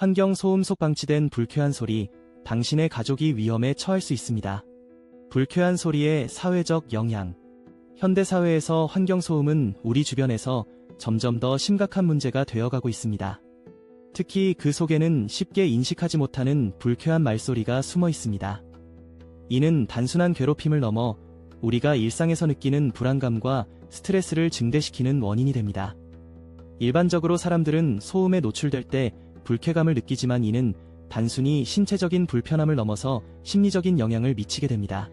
환경 소음 속 방치된 불쾌한 소리, 당신의 가족이 위험에 처할 수 있습니다. 불쾌한 소리의 사회적 영향. 현대 사회에서 환경 소음은 우리 주변에서 점점 더 심각한 문제가 되어가고 있습니다. 특히 그 속에는 쉽게 인식하지 못하는 불쾌한 말소리가 숨어 있습니다. 이는 단순한 괴롭힘을 넘어 우리가 일상에서 느끼는 불안감과 스트레스를 증대시키는 원인이 됩니다. 일반적으로 사람들은 소음에 노출될 때 불쾌감을 느끼지만 이는 단순히 신체적인 불편함을 넘어서 심리적인 영향을 미치게 됩니다.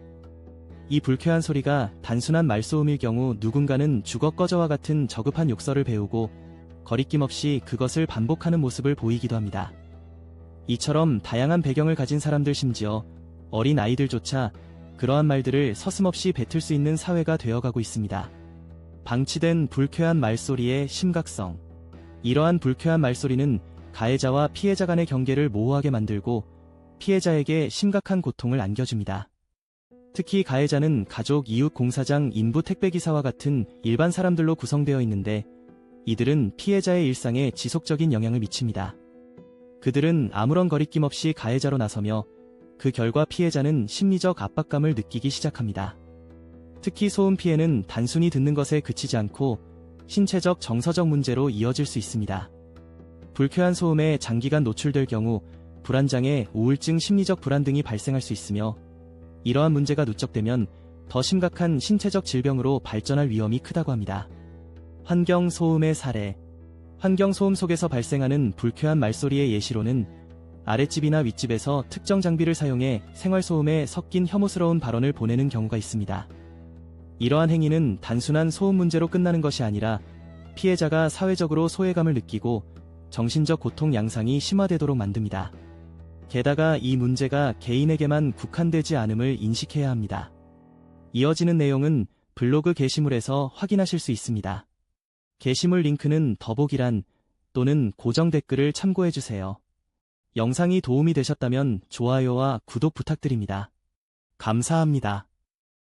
이 불쾌한 소리가 단순한 말소음일 경우 누군가는 죽어 꺼져와 같은 저급한 욕설을 배우고 거리낌 없이 그것을 반복하는 모습을 보이기도 합니다. 이처럼 다양한 배경을 가진 사람들 심지어 어린 아이들조차 그러한 말들을 서슴없이 뱉을 수 있는 사회가 되어가고 있습니다. 방치된 불쾌한 말소리의 심각성. 이러한 불쾌한 말소리는 가해자와 피해자 간의 경계를 모호하게 만들고 피해자에게 심각한 고통을 안겨줍니다. 특히 가해자는 가족, 이웃, 공사장, 인부 택배기사와 같은 일반 사람들로 구성되어 있는데 이들은 피해자의 일상에 지속적인 영향을 미칩니다. 그들은 아무런 거리낌 없이 가해자로 나서며 그 결과 피해자는 심리적 압박감을 느끼기 시작합니다. 특히 소음 피해는 단순히 듣는 것에 그치지 않고 신체적 정서적 문제로 이어질 수 있습니다. 불쾌한 소음에 장기간 노출될 경우 불안장애, 우울증, 심리적 불안 등이 발생할 수 있으며 이러한 문제가 누적되면 더 심각한 신체적 질병으로 발전할 위험이 크다고 합니다. 환경 소음의 사례 환경 소음 속에서 발생하는 불쾌한 말소리의 예시로는 아랫집이나 윗집에서 특정 장비를 사용해 생활 소음에 섞인 혐오스러운 발언을 보내는 경우가 있습니다. 이러한 행위는 단순한 소음 문제로 끝나는 것이 아니라 피해자가 사회적으로 소외감을 느끼고 정신적 고통 양상이 심화되도록 만듭니다. 게다가 이 문제가 개인에게만 국한되지 않음을 인식해야 합니다. 이어지는 내용은 블로그 게시물에서 확인하실 수 있습니다. 게시물 링크는 더보기란 또는 고정 댓글을 참고해주세요. 영상이 도움이 되셨다면 좋아요와 구독 부탁드립니다. 감사합니다.